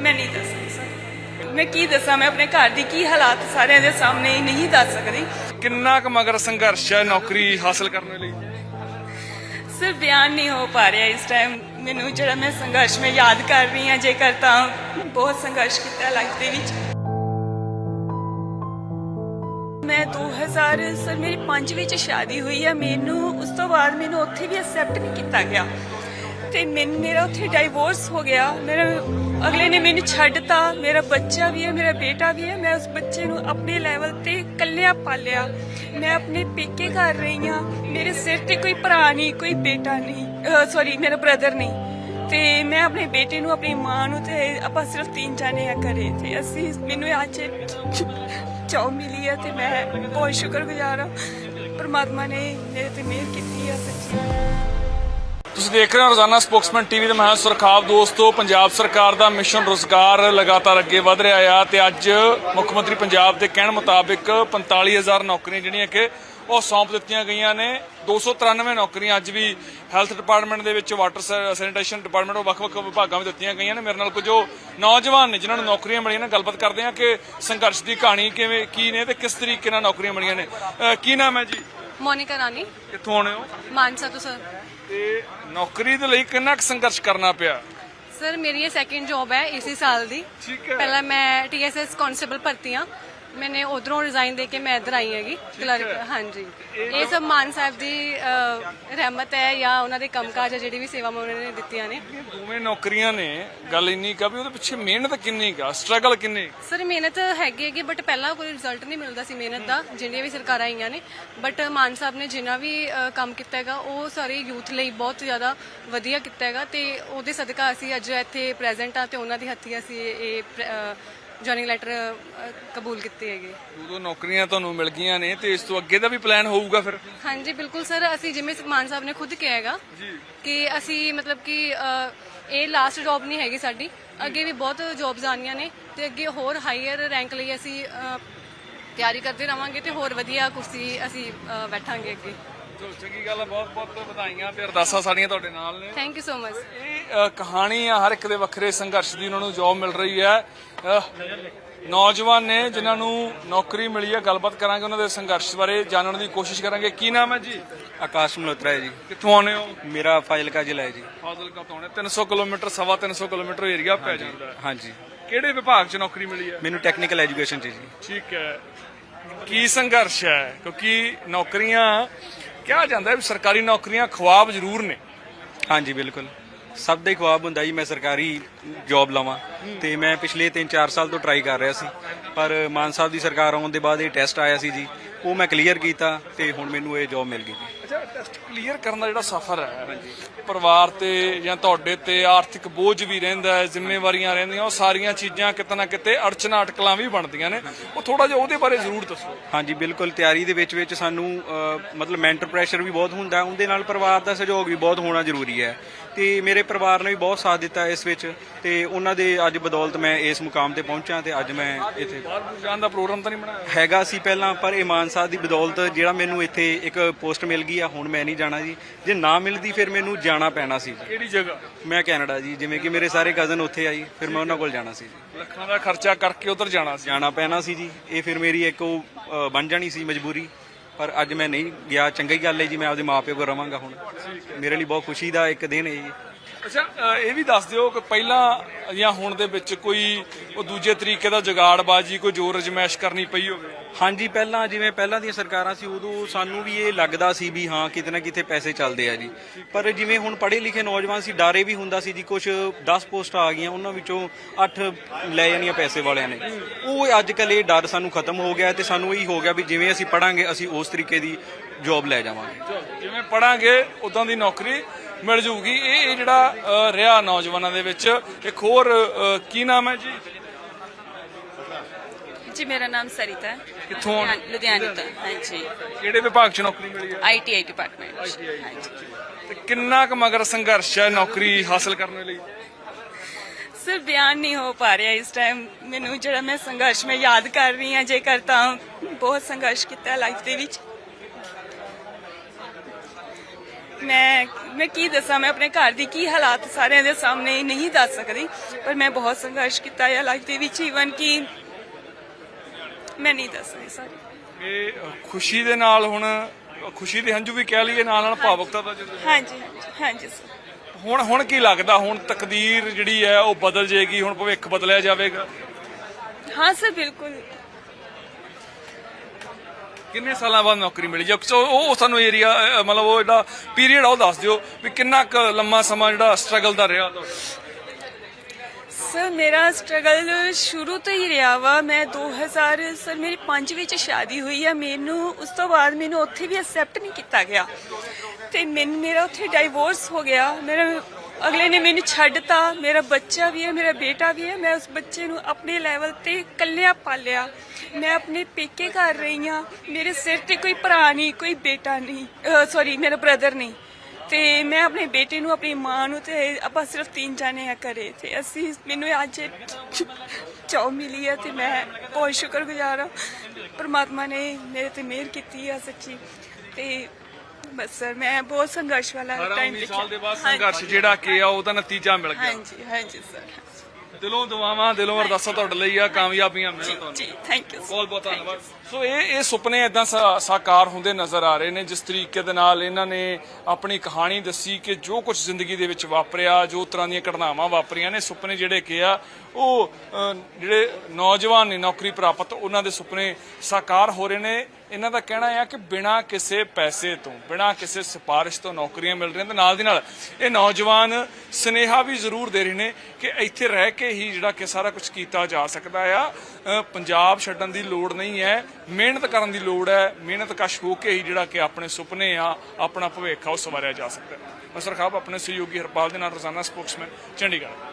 ਮੈਂ ਨਹੀਂ ਦੱਸ ਸਕਦੀ ਮੈਂ ਕੀ ਦੱਸਾਂ ਮੈਂ ਆਪਣੇ ਘਰ ਦੀ ਕੀ ਹਾਲਾਤ ਸਾਰਿਆਂ ਦੇ ਸਾਹਮਣੇ ਨਹੀਂ ਦੱਸ ਸਕਦੀ। ਕਿੰਨਾ ਕੁ ਮਗਰ ਸੰਘਰਸ਼ ਹੈ ਨੌਕਰੀ ਹਾਸਲ ਕਰਨ ਲਈ? ਸਿਰ ਬਿਆਨ ਨਹੀਂ ਹੋ ਪਾ ਰਿਹਾ ਇਸ ਟਾਈਮ ਮੈਨੂੰ ਜਿਹੜਾ ਮੈਂ ਸੰਘਰਸ਼ ਮੈਂ ਯਾਦ ਕਰ ਰਹੀ ਹਾਂ ਜੇਕਰ ਤਾਂ ਬਹੁਤ ਸੰਘਰਸ਼ ਕੀਤਾ ਲਾਈਫ ਦੇ ਵਿੱਚ। ਮੈਂ 2000 ਸਰ ਮੇਰੀ 5 ਵਿੱਚ ਸ਼ਾਦੀ ਹੋਈ ਹੈ। ਮੈਨੂੰ ਉਸ ਤੋਂ ਬਾਅਦ ਮੈਨੂੰ ਉੱਥੇ ਵੀ ਐਕਸੈਪਟ ਨਹੀਂ ਕੀਤਾ ਗਿਆ। ਤੇ ਮੈਨੂੰ, ਮੇਰਾ ਉੱਥੇ ਡਾਈਵੋਰਸ ਹੋ ਗਿਆ। ਮੇਰਾ ਅਗਲੇ ਨੇ ਮੈਨੂੰ ਛੱਡਤਾ। ਮੇਰਾ ਬੱਚਾ ਵੀ ਹੈ, ਮੇਰਾ ਬੇਟਾ ਵੀ ਹੈ। ਮੈਂ ਉਸ ਬੱਚੇ ਨੂੰ ਆਪਣੇ ਲੈਵਲ ਤੇ ਇਕੱਲਿਆਂ ਪਾਲਿਆ। ਮੈਂ ਆਪਣੇ ਪੇਕੇ ਘਰ ਰਹੀ ਹਾਂ। ਮੇਰੇ ਸਿਰ ਤੇ ਕੋਈ ਭਰਾ ਨਹੀਂ, ਕੋਈ ਬੇਟਾ ਨਹੀਂ। ਸੌਰੀ ਮੇਰਾ ਬ੍ਰਦਰ ਨਹੀਂ। ਤੇ ਮੈਂ ਆਪਣੇ ਬੇਟੇ ਨੂੰ, ਆਪਣੀ ਮਾਂ ਨੂੰ ਤੇ ਆਪਾਂ ਸਿਰਫ ਤਿੰਨ ਜਾਣੇ ਆ ਘਰੇ ਤੇ ਅਸੀਂ, ਮੈਨੂੰ ਅੱਜ ਚਾਹ ਮਿਲੀ ਹੈ ਤੇ ਮੈਂ ਬਹੁਤ ਸ਼ੁਕਰਗੁਜ਼ਾਰ ਹਾਂ। ਪਰਮਾਤਮਾ ਨੇ ਮੇਰੇ ਤੇ ਮਿਹਰ ਕੀਤੀ ਹੈ ਸੱਚੀ। ਤੁਸੀਂ ਦੇਖ ਰਹੇ ਹੋ ਰੋਜ਼ਾਨਾ ਸਪੋਕਸਮੈਨ ਟੀਵੀ ਤੇ ਮੈਂ ਸੁਰਖਾਬ। ਦੋਸਤੋ ਪੰਜਾਬ ਸਰਕਾਰ ਦਾ ਮਿਸ਼ਨ ਰੋਜ਼ਗਾਰ ਲਗਾਤਾਰ ਅੱਗੇ ਵਧ ਰਿਹਾ ਆ ਤੇ ਅੱਜ ਮੁੱਖ ਮੰਤਰੀ ਪੰਜਾਬ ਦੇ ਕਹਿਣ ਮੁਤਾਬਿਕ 45000 ਨੌਕਰੀਆਂ ਜਿਹੜੀਆਂ ਕਿ ਉਹ ਸੌਂਪ ਦਿੱਤੀਆਂ ਗਈਆਂ ਨੇ। 293 ਨੌਕਰੀਆਂ ਅੱਜ ਵੀ ਹੈਲਥ ਡਿਪਾਰਟਮੈਂਟ ਦੇ ਵਿੱਚ ਵਾਟਰ ਸੈਨੀਟੇਸ਼ਨ ਡਿਪਾਰਟਮੈਂਟ ਉਹ ਵੱਖ-ਵੱਖ ਵਿਭਾਗਾਂ ਵਿੱਚ ਦਿੱਤੀਆਂ ਗਈਆਂ ਨੇ। ਮੇਰੇ ਨਾਲ ਕੁਝ ਨੌਜਵਾਨ ਨੇ ਜਿਨ੍ਹਾਂ ਨੂੰ ਨੌਕਰੀਆਂ ਮਿਲੀਆਂ ਨੇ। ਗੱਲਬਾਤ ਕਰਦੇ ਹਾਂ ਕਿ ਸੰਘਰਸ਼ ਦੀ ਕਹਾਣੀ ਕਿਵੇਂ ਕੀ ਨੇ ਤੇ ਕਿਸ ਤਰੀਕੇ ਨਾਲ ਨੌਕਰੀਆਂ ਮਿਲੀਆਂ ਨੇ। ਕੀ ਨਾਮ ਹੈ ਜੀ? ਮੋਨਿਕਾ ਰਾਣੀ। ਕਿੱਥੋਂ ਆਉਣੇ ਹੋ? ਮਾਨਸਾ ਤੋਂ ਸਰ। ਤੇ ਨੌਕਰੀ ਦੇ ਲਈ ਕਿੰਨਾ ਕੁ ਸੰਘਰਸ਼ ਕਰਨਾ ਪਿਆ? ਸਰ ਮੇਰੀ ਇਹ ਸੈਕਿੰਡ ਜੌਬ ਹੈ ਇਸੇ ਸਾਲ ਦੀ। ਠੀਕ ਹੈ। ਪਹਿਲਾਂ ਮੈਂ ਟੀਐਸਐਸ ਕਾਂਸਟੇਬਲ ਭਰਤੀ ਹਾਂ। ਮੈਨੇ ਉਧਰੋਂ ਰਿਜ਼ਾਈਨ ਦੇ ਕੇ ਮੈਂ ਇੱਧਰ ਆਈ ਹੈਗੀ ਕਲਰਕ ਹਾਂਜੀ। ਇਹ ਸਭ ਮਾਨ ਸਾਹਿਬ ਦੀ ਰਹਿਮਤ ਹੈ ਜਾਂ ਉਹਨਾਂ ਦੇ ਕੰਮਕਾਜ ਹੈ ਜਿਹੜੀ ਵੀ ਸੇਵਾਵਾਂ ਉਹਨਾਂ ਨੇ ਦਿੱਤੀਆਂ ਨੇ। ਇਹ ਦੋਵੇਂ ਨੌਕਰੀਆਂ ਨੇ ਗੱਲ ਇੰਨੀ ਕਾ ਵੀ ਉਹਦੇ ਪਿੱਛੇ ਮਿਹਨਤ ਕਿੰਨੀ ਕਾ ਸਟਰਗਲ ਕਿੰਨੀ ਸਰ ਮਿਹਨਤ ਹੈਗੀ ਹੈਗੀ ਬਟ ਪਹਿਲਾਂ ਕੋਈ ਰਿਜ਼ਲਟ ਨਹੀਂ ਮਿਲਦਾ ਸੀ ਮਿਹਨਤ ਦਾ ਜਿਹੜੀਆਂ ਵੀ ਸਰਕਾਰਾਂ ਆਈਆਂ ਨੇ। ਬਟ ਮਾਨ ਸਾਹਿਬ ਨੇ ਜਿੰਨਾ ਵੀ ਕੰਮ ਕੀਤਾ ਹੈਗਾ ਉਹ ਸਾਰੇ ਯੂਥ ਲਈ ਬਹੁਤ ਜ਼ਿਆਦਾ ਵਧੀਆ ਕੀਤਾ ਹੈਗਾ ਤੇ ਉਹਦੇ ਸਦਕਾ ਅਸੀਂ ਅੱਜ ਇੱਥੇ ਪ੍ਰੈਜ਼ੈਂਟ ਆ ਤੇ ਉਹਨਾਂ ਦੀ ਹੱਥੀ ਅਸੀਂ ਇਹ ਜੁਆਇਨਿੰਗ ਲੈਟਰ ਕਬੂਲ ਕੀਤੇ ਹੈਗੇ। ਦੋ ਦੋ ਨੌਕਰੀਆਂ ਤੁਹਾਨੂੰ ਮਿਲ ਗਈਆਂ ਨੇ ਤੇ ਇਸ ਤੋਂ ਅੱਗੇ ਦਾ ਵੀ ਪਲਾਨ ਹੋਊਗਾ ਫਿਰ? ਹਾਂਜੀ ਬਿਲਕੁਲ ਸਰ। ਅਸੀਂ ਜਿਵੇਂ ਮਾਨ ਸਾਹਿਬ ਨੇ ਖੁਦ ਕਿਹਾ ਹੈਗਾ ਕਿ ਅਸੀਂ ਮਤਲਬ ਕਿ ਇਹ ਲਾਸਟ ਜੌਬ ਨਹੀਂ ਹੈਗੀ ਸਾਡੀ। ਅੱਗੇ ਵੀ ਬਹੁਤ ਜੌਬਸ ਆਉਣੀਆਂ ਨੇ ਤੇ ਅੱਗੇ ਹੋਰ ਹਾਈਅਰ ਰੈਂਕ ਲਈ ਅਸੀਂ ਤਿਆਰੀ ਕਰਦੇ ਰਵਾਂਗੇ ਤੇ ਹੋਰ ਵਧੀਆ ਕੁਰਸੀ ਅਸੀਂ ਬੈਠਾਂਗੇ ਅੱਗੇ। ਚਲੋ ਚੰਗੀ ਗੱਲ ਬਹੁਤ ਬਹੁਤ ਵਧਾਈਆਂ ਤੇ ਅਰਦਾਸਾਂ ਸਾਡੀਆਂ ਤੁਹਾਡੇ ਨਾਲ ਨੇ। ਥੈਂਕ ਯੂ ਸੋ ਮਚ ਇਹ ਕਹਾਣੀ ਆ ਹਰ ਇੱਕ ਦੇ ਵੱਖਰੇ ਸੰਘਰਸ਼ ਦੀ ਉਹਨਾਂ ਨੂੰ ਜੌਬ ਮਿਲ ਰਹੀ ਹੈ। ਨੌਜਵਾਨ ਨੇ ਜਿਨ੍ਹਾਂ ਨੂੰ ਨੌਕਰੀ ਮਿਲੀ ਹੈ ਗੱਲਬਾਤ ਕਰਾਂਗੇ ਉਹਨਾਂ ਦੇ ਸੰਘਰਸ਼ ਬਾਰੇ ਜਾਣਨ ਦੀ ਕੋਸ਼ਿਸ਼ ਕਰਾਂਗੇ। ਕੀ ਨਾਮ ਹੈ ਜੀ? ਆਕਾਸ਼ ਮਲਹੋਤਰਾ ਹੈ ਜੀ। ਕਿੱਥੋਂ ਆਉਣੇ ਹੋ? ਮੇਰਾ ਫਾਜ਼ਿਲਕਾ ਜ਼ਿਲ੍ਹਾ ਹੈ ਜੀ। ਫਾਜ਼ਿਲਕਾ ਤੋਂ ਆਉਣੇ 300 ਕਿਲੋਮੀਟਰ ਸਵਾ 300 ਕਿਲੋਮੀਟਰ ਏਰੀਆ ਪੈ ਜਾਂਦਾ ਹੈ। ਹਾਂਜੀ। ਕਿਹੜੇ ਵਿਭਾਗ 'ਚ ਨੌਕਰੀ ਮਿਲੀ ਹੈ? ਮੈਨੂੰ ਟੈਕਨੀਕਲ ਐਜੂਕੇਸ਼ਨ ਚ ਜੀ। ਠੀਕ ਹੈ। ਕੀ ਸੰਘਰਸ਼ ਹੈ? ਕਿਉਂਕਿ ਨੌਕਰੀਆਂ ਕਿਹਾ ਜਾਂਦਾ ਹੈ ਸਰਕਾਰੀ ਨੌਕਰੀਆਂ ਖੁਆਬ ਜ਼ਰੂਰ ਨੇ। ਹਾਂਜੀ ਬਿਲਕੁਲ। ਸਭ ਦਾ ਹੀ ਖੁਆਬ ਹੁੰਦਾ ਜੀ ਮੈਂ ਸਰਕਾਰੀ ਜੌਬ ਲਵਾਂ। ਤੇ ਮੈਂ ਪਿਛਲੇ 3-4 ਸਾਲ ਤੋਂ ਟਰਾਈ ਕਰ ਰਿਹਾ ਸੀ। ਪਰ ਮਾਨ ਸਾਹਿਬ ਦੀ ਸਰਕਾਰ ਆਉਣ ਦੇ ਬਾਅਦ ਇਹ ਟੈਸਟ ਆਇਆ ਸੀ ਜੀ। ਉਹ ਮੈਂ ਕਲੀਅਰ ਕੀਤਾ ਤੇ ਹੁਣ ਮੈਨੂੰ ਇਹ ਜੌਬ ਮਿਲ ਗਈ। ਜੀ ਅੱਛਾ ਟੈਸਟ ਕਲੀਅਰ ਕਰਨ ਦਾ ਜਿਹੜਾ ਸਫ਼ਰ ਹੈ ਪਰਿਵਾਰ ਤੇ ਜਾਂ ਤੁਹਾਡੇ ਤੇ ਆਰਥਿਕ ਬੋਝ ਵੀ ਰਹਿੰਦਾ ਹੈ ਜ਼ਿੰਮੇਵਾਰੀਆਂ ਰਹਿੰਦੀਆਂ ਉਹ ਸਾਰੀਆਂ ਚੀਜ਼ਾਂ ਕਿਤੇ ਨਾ ਕਿਤੇ ਅੜਚਨਾ ਅਟਕਲਾਂ ਵੀ ਬਣਦੀਆਂ ਨੇ। ਉਹ ਥੋੜਾ ਜਿਹਾ ਉਹਦੇ ਬਾਰੇ ਜ਼ਰੂਰ ਦੱਸੋ। ਹਾਂਜੀ ਬਿਲਕੁਲ। ਤਿਆਰੀ ਦੇ ਵਿੱਚ ਵਿੱਚ ਸਾਨੂੰ ਮਤਲਬ ਮੈਂਟਲ ਪ੍ਰੈਸ਼ਰ ਵੀ ਬਹੁਤ ਹੁੰਦਾ ਉਹਦੇ ਨਾਲ ਪਰਿਵਾਰ ਦਾ ਸਹਿਯੋਗ ਵੀ ਬਹੁਤ ਹੋਣਾ ਜ਼ਰੂਰੀ ਹੈ। ਤੇ ਮੇਰੇ ਪਰਿਵਾਰ ਨੇ ਵੀ ਬਹੁਤ ਸਾਥ ਦਿੱਤਾ ਇਸ ਵਿੱਚ। ਤੇ ਉਹਨਾਂ ਦੇ ਅੱਜ ਬਦੌਲਤ ਮੈਂ ਇਸ ਮੁਕਾਮ ਤੇ ਪਹੁੰਚਾ ਤੇ ਅੱਜ ਮੈਂ ਇੱਥੇ ਬਾਹਰ ਜਾਣ ਦਾ ਪ੍ਰੋਗਰਾਮ ਤਾਂ ਨਹੀਂ ਬਣਾਇਆ? ਹੈਗਾ ਸੀ ਪਹਿਲਾਂ ਪਰ ਇਮਾਨ ਸਾਹਿਬ ਦੀ ਬਦੌਲਤ ਜਿਹੜਾ ਮੈਨੂੰ ਇੱਥੇ ਇੱਕ ਪੋਸਟ ਮਿਲ ਗਈ ਆ ਹੁਣ ਮੈਂ ਨਹੀਂ ਜਾਣਾ ਜੀ। ਜੇ ਨਾ ਮਿਲਦੀ ਫਿਰ ਮੈਨੂੰ ਜਾਣਾ ਪੈਣਾ ਸੀ। ਕਿਹੜੀ ਜਗ੍ਹਾ? ਮੈਂ ਕੈਨੇਡਾ ਜੀ ਜਿਵੇਂ ਕਿ ਮੇਰੇ ਸਾਰੇ ਕਜ਼ਨ ਉੱਥੇ ਆ ਜੀ ਫਿਰ ਮੈਂ ਉਹਨਾਂ ਕੋਲ ਜਾਣਾ ਸੀ। ਜੀ ਲੱਖਾਂ ਦਾ ਖਰਚਾ ਕਰਕੇ ਉਧਰ ਜਾਣਾ ਸੀ। ਜਾਣਾ ਪੈਣਾ ਸੀ ਜੀ। ਇਹ ਫਿਰ ਮੇਰੀ ਇੱਕ ਉਹ ਅ, ਬਣ ਜਾਣੀ ਸੀ ਮਜਬੂਰੀ। ਪਰ ਅੱਜ ਮੈਂ ਨਹੀਂ ਗਿਆ। ਚੰਗੀ ਗੱਲ ਹੈ ਜੀ ਮੈਂ ਆਪਦੇ ਮਾਪਿਓ ਕੋਲ ਰਵਾਂਗਾ ਹੁਣ। ਮੇਰੇ ਲਈ ਬਹੁਤ ਖੁਸ਼ੀ ਦਾ ਇੱਕ ਦਿਨ ਹੈ ਜੀ। ਅੱਛਾ ਇਹ ਵੀ ਦੱਸ ਦਿਓ ਕਿ ਪਹਿਲਾਂ ਜਾਂ ਹੁਣ ਦੇ ਵਿੱਚ ਕੋਈ ਉਹ ਦੂਜੇ ਤਰੀਕੇ ਦਾ ਜੁਗਾੜਬਾਜੀ ਕੋਈ ਜ਼ੋਰ ਅਜਮਾਇਸ਼ ਕਰਨੀ ਪਈ ਹੋਵੇ? ਹਾਂਜੀ ਪਹਿਲਾਂ ਜਿਵੇਂ ਪਹਿਲਾਂ ਦੀਆਂ ਸਰਕਾਰਾਂ ਸੀ ਉਦੋਂ ਸਾਨੂੰ ਵੀ ਇਹ ਲੱਗਦਾ ਸੀ ਵੀ ਹਾਂ ਕਿਤੇ ਨਾ ਕਿਤੇ ਪੈਸੇ ਚੱਲਦੇ ਆ ਜੀ। ਪਰ ਜਿਵੇਂ ਹੁਣ ਪੜ੍ਹੇ ਲਿਖੇ ਨੌਜਵਾਨ ਸੀ ਡਾਰੇ ਵੀ ਹੁੰਦਾ ਸੀ ਜੀ ਕੁਝ 10 ਪੋਸਟਾਂ ਆ ਗਈਆਂ ਉਹਨਾਂ ਵਿੱਚੋਂ 8 ਲੈ ਜਾਣੀਆਂ ਪੈਸੇ ਵਾਲਿਆਂ ਨੇ। ਉਹ ਅੱਜ ਕੱਲ ਇਹ ਡਰ ਸਾਨੂੰ ਖਤਮ ਹੋ ਗਿਆ ਤੇ ਸਾਨੂੰ ਇਹ ਹੋ ਗਿਆ ਵੀ ਜਿਵੇਂ ਅਸੀਂ ਪੜਾਂਗੇ ਅਸੀਂ ਉਸ ਤਰੀਕੇ ਦੀ ਜੌਬ ਲੈ ਜਾਵਾਂਗੇ। ਜਿਵੇਂ ਪੜਾਂਗੇ ਉਦਾਂ ਦੀ ਨੌਕਰੀ ਮਿਲ ਜੂਗੀ। ਇਹ ਇਹ ਜਿਹੜਾ ਅ, ਰਿਹਾ ਨੌਜਵਾਨਾਂ ਦੇ ਵਿੱਚ। ਇੱਕ ਹੋਰ ਅ, ਕੀ ਨਾਮ ਹੈ ਜੀ? ਜੀ ਮੇਰਾ ਨਾਮ ਸਰਿਤਾ ਹੈ। ਕਿੱਥੋਂ? ਆਉਣ- ਲੁਧਿਆਣੇ ਤੋਂ। ਹਾਂਜੀ। ਕਿਹੜੇ ਵਿਭਾਗ 'ਚ ਨੌਕਰੀ ਮਿਲੀ ਹੈ? ਆਈਟੀਆਈ ਡਿਪਾਰਟਮੈਂਟ ਹਾਂਜੀ। ਤੇ ਕਿੰਨਾ ਕੁ ਮਗਰ ਸੰਘਰਸ਼ ਹੈ ਨੌਕਰੀ ਹਾਸਲ ਕਰਨ ਲਈ? ਸਿਰ ਬਿਆਨ ਨਹੀਂ ਹੋ ਪਾ ਰਿਹਾ ਇਸ ਟਾਈਮ ਮੈਨੂੰ ਜਿਹੜਾ ਮੈਂ ਸੰਘਰਸ਼ ਮੈਂ ਯਾਦ ਕਰ ਰਹੀ ਹਾਂ ਜੇਕਰ ਤਾਂ ਬਹੁਤ ਸੰਘਰਸ਼ ਕੀਤਾ ਲਾਈਫ ਦੇ ਵਿੱਚ। ਮੈਂ ਮੈਂ ਕੀ ਦੱਸਾਂ ਮੈਂ ਆਪਣੇ ਘਰ ਦੀ ਕੀ ਹਾਲਾਤ ਸਾਰਿਆਂ ਦੇ ਸਾਹਮਣੇ ਨਹੀਂ ਦੱਸ ਸਕਦੀ ਪਰ ਮੈਂ ਬਹੁਤ ਸੰਘਰਸ਼ ਕੀਤਾ ਹੈ ਲਾਈਫ ਦੇ ਵਿੱਚ ਈਵਨ ਕਿ ਮੈਂ ਨਹੀਂ ਦੱਸ ਸਕਦੀ ਸਾਰੀ ਇਹ ਖੁਸ਼ੀ ਦੇ ਨਾਲ ਹੁਣ ਖੁਸ਼ੀ ਦੇ ਹੰਝੂ ਵੀ ਕਹਿ ਲਈਏ ਨਾਲ ਨਾਲ ਭਾਵੁਕਤਾ ਦਾ ਹਾਂਜੀ ਹਾਂਜੀ ਹਾਂਜੀ ਸਰ ਹੁਣ ਹੁਣ ਕੀ ਲੱਗਦਾ? ਹੁਣ ਤਕਦੀਰ ਜਿਹੜੀ ਹੈ ਉਹ ਬਦਲ ਜਾਏਗੀ ਹੁਣ ਭਵਿੱਖ ਬਦਲਿਆ ਜਾਵੇਗਾ? ਹਾਂ ਸਰ ਬਿਲਕੁਲ। ਕਿੰਨੇ ਸਾਲਾਂ ਬਾਅਦ ਨੌਕਰੀ ਮਿਲੀ? ਜਾਂ ਸੋ ਉਹ ਸਾਨੂੰ ਏਰੀਆ ਮਤਲਬ ਉਹ ਜਿਹੜਾ ਪੀਰੀਅਡ ਆ, ਉਹ ਦੱਸ ਦਿਓ ਵੀ ਕਿੰਨਾ ਕੁ ਲੰਮਾ ਸਮਾਂ ਜਿਹੜਾ ਸਟਰਗਲ ਦਾ ਰਿਹਾ ਤੁਹਾਡਾ? ਸਰ ਮੇਰਾ ਸਟਰਗਲ ਸ਼ੁਰੂ ਤੋਂ ਹੀ ਰਿਹਾ ਵਾ। ਮੈਂ 2000 ਸਰ ਮੇਰੀ 5 ਵਿੱਚ ਸ਼ਾਦੀ ਹੋਈ ਆ। ਮੈਨੂੰ, ਉਸ ਤੋਂ ਬਾਅਦ ਮੈਨੂੰ ਉੱਥੇ ਵੀ ਐਕਸੈਪਟ ਨਹੀਂ ਕੀਤਾ ਗਿਆ। ਤੇ ਮੈਨੂੰ, ਮੇਰਾ ਉੱਥੇ ਡਾਈਵੋਰਸ ਹੋ ਗਿਆ। ਮੇਰਾ ਅਗਲੇ ਨੇ ਮੈਨੂੰ ਛੱਡਤਾ, ਮੇਰਾ ਬੱਚਾ ਵੀ ਹੈ, ਮੇਰਾ ਬੇਟਾ ਵੀ ਹੈ, ਮੈਂ ਉਸ ਬੱਚੇ ਨੂੰ ਆਪਣੇ ਲੈਵਲ ਤੇ ਇਕੱਲਿਆਂ ਪਾਲਿਆ। ਮੈਂ ਆਪਣੇ ਪੇਕੇ ਘਰ ਰਹੀ ਹਾਂ, ਮੇਰੇ ਸਿਰ ਤੇ ਕੋਈ ਭਰਾ ਨਹੀਂ, ਕੋਈ ਬੇਟਾ ਨਹੀਂ ਸੌਰੀ ਮੇਰਾ ਬ੍ਰਦਰ ਨਹੀਂ। ਤੇ ਮੈਂ ਆਪਣੇ ਬੇਟੇ ਨੂੰ, ਆਪਣੀ ਮਾਂ ਨੂੰ ਤੇ ਆਪਾਂ ਸਿਰਫ ਤਿੰਨ ਜਾਣੇ ਆ ਘਰੇ ਤੇ ਅਸੀਂ, ਮੈਨੂੰ ਅੱਜ ਚਾਹ ਮਿਲੀ ਹੈ ਤੇ ਮੈਂ ਬਹੁਤ ਸ਼ੁਕਰਗੁਜ਼ਾਰ ਹਾਂ। ਪਰਮਾਤਮਾ ਨੇ ਮੇਰੇ ਤੇ ਮਿਹਰ ਕੀਤੀ ਹੈ ਸੱਚੀ ਤੇ ਬਸ ਸਰ ਮੈਂ ਬਹੁਤ ਸੰਘਰਸ਼ ਵਾਲਾ 18 ਟਾਈਮ 19 ਸਾਲ ਦੇ ਬਾਅਦ ਸੰਘਰਸ਼ ਜਿਹੜਾ ਕਿ ਆ ਉਹਦਾ ਨਤੀਜਾ ਮਿਲ ਗਿਆ। ਹਾਂਜੀ ਹਾਂਜੀ ਸਰ ਦਿਲੋਂ ਦੁਆਵਾਂ ਦਿਲੋਂ ਅਰਦਾਸਾਂ ਤੁਹਾਡੇ ਲਈ ਆ ਕਾਮਯਾਬੀਆਂ ਮਿਲਣ ਤੁਹਾਨੂੰ। ਜੀ ਥੈਂਕ ਯੂ ਬਹੁਤ ਬਹੁਤ ਧੰਨਵਾਦ। ਸੋ ਇਹ ਇਹ ਸੁਪਨੇ ਇਦਾਂ ਸਾਕਾਰ ਹੁੰਦੇ ਨਜ਼ਰ ਆ ਰਹੇ ਨੇ, ਜਿਸ ਤਰੀਕੇ ਦੇ ਨਾਲ ਇਹਨਾਂ ਨੇ ਆਪਣੀ ਕਹਾਣੀ ਦੱਸੀ ਕਿ ਜੋ ਕੁਝ ਜ਼ਿੰਦਗੀ ਦੇ ਵਿੱਚ ਵਾਪਰਿਆ, ਜੋ ਤਰ੍ਹਾਂ ਦੀਆਂ ਘਟਨਾਵਾਂ ਵਾਪਰੀਆਂ ਨੇ, ਸੁਪਨੇ ਜਿਹੜੇ ਕਿ ਆ, ਉਹ ਜਿਹੜੇ ਨੌਜਵਾਨ ਨੇ ਨੌਕਰੀ ਪ੍ਰਾਪਤ, ਉਹਨਾਂ ਦੇ ਸੁਪਨੇ ਸਾਕਾਰ ਹੋ ਰਹੇ ਨੇ। ਇਹਨਾਂ ਦਾ ਕਹਿਣਾ ਹੈ ਕਿ ਬਿਨਾਂ ਕਿਸੇ ਪੈਸੇ ਤੋਂ, ਬਿਨਾਂ ਕਿਸੇ ਸਿਫਾਰਿਸ਼ ਤੋਂ ਨੌਕਰੀਆਂ ਮਿਲ ਰਹੀਆਂ ਤੇ ਨਾਲ ਦੀ ਨਾਲ ਇਹ ਨੌਜਵਾਨ ਸਨੇਹਾ ਵੀ ਜ਼ਰੂਰ ਦੇ ਰਹੇ ਨੇ ਕਿ ਇੱਥੇ ਰਹਿ ਕੇ ਹੀ ਜਿਹੜਾ ਕਿ ਸਾਰਾ ਕੁਝ ਕੀਤਾ ਜਾ ਸਕਦਾ ਆ। ਪੰਜਾਬ ਛੱਡਣ ਦੀ ਲੋੜ ਨਹੀਂ ਹੈ। ਮਿਹਨਤ ਕਰਨ ਦੀ ਲੋੜ ਹੈ, ਮਿਹਨਤ ਕਸ਼ ਹੋ ਕੇ ਹੀ ਜਿਹੜਾ ਕਿ ਆਪਣੇ ਸੁਪਨੇ ਆ, ਆਪਣਾ ਭਵਿੱਖ ਆ, ਉਹ ਸਵਾਰਿਆ ਜਾ ਸਕਦਾ ਹੈ। ਮਸਰ ਖਾਬ ਆਪਣੇ ਸਹਿਯੋਗੀ ਹਰਪਾਲ ਦੇ ਨਾਲ ਰੋਜ਼ਾਨਾ ਸਪੋਕਸਮੈਨ, ਚੰਡੀਗੜ੍ਹ।